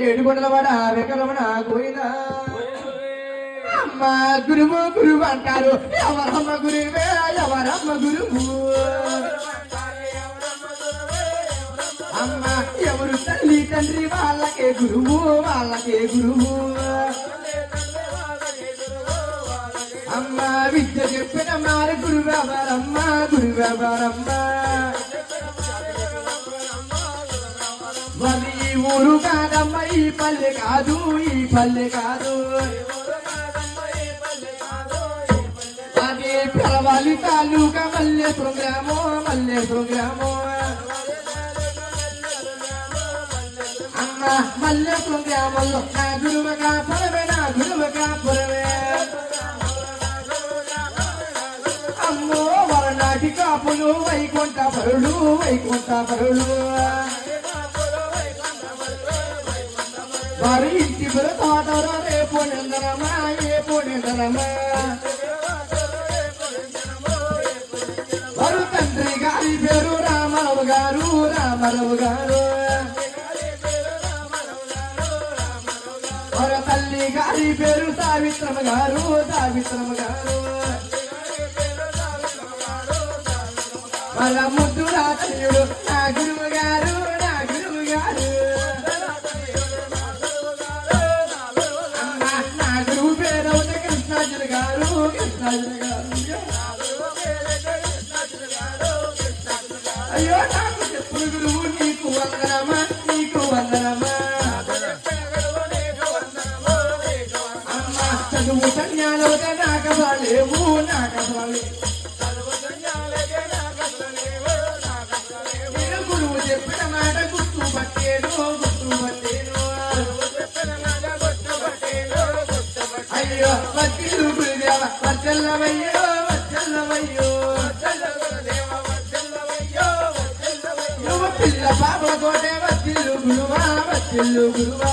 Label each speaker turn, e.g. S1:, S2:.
S1: ఏడుకొండల వాడ వెంకరమణ గోయినా అమ్మ గురువు గురువు అంటారు. ఎవరమ్మ గురువే ఎవరమ్మ గురువు? అమ్మ ఎవరు తల్లి తండ్రి వాళ్ళకే గురువు వాళ్ళకే గురువు? అమ్మ విద్య చెప్పిన మారి గురువెవరమ్మ గురువెవరమ్మ? ఊరు కాదమ్మ ఈ పల్లె కాదు ఈ పల్లె కాదు. అది పిలవాలి తాలూకా మల్లేశ్వరం గ్రామం మల్లేశ్వరం గ్రామం అమ్మ మల్లేశ్వరం గ్రామంలో నా గురువగా పొలవే నా గురువగా పొలవే అమ్మో వరనాటి కాపులు వైకుంఠ పరుడు వైకుంఠ పరుడు వారి ఇంటి తోటలో రేపు నిందనమా రేపు నిందనమా? వారు తండ్రి గారి పేరు రామారావు గారు రామారావు గారు. వారి తల్లి గారి పేరు సావిత్రమ గారు సావిత్రమ గారు. వాళ్ళ ముద్దు రాతయుడు నా గురువు గారు. అయ్యో నాకు చెప్పుడు గురువు నీకు వందనమా నీకు వందనమా అమ్మ చదువు సంజ్ఞాలోనే నాకసలేవు నాకసలే గురువు చెప్పిన మాట గుర్తు పట్టేను గుర్తు పట్టేను అయ్యో వద్దిల్లు గురుదేవ వద్దల్లవయ్యో నువ్వు పిల్ల పాప కోటే వచ్చిల్లు గురువా వచ్చిల్లు గురువా.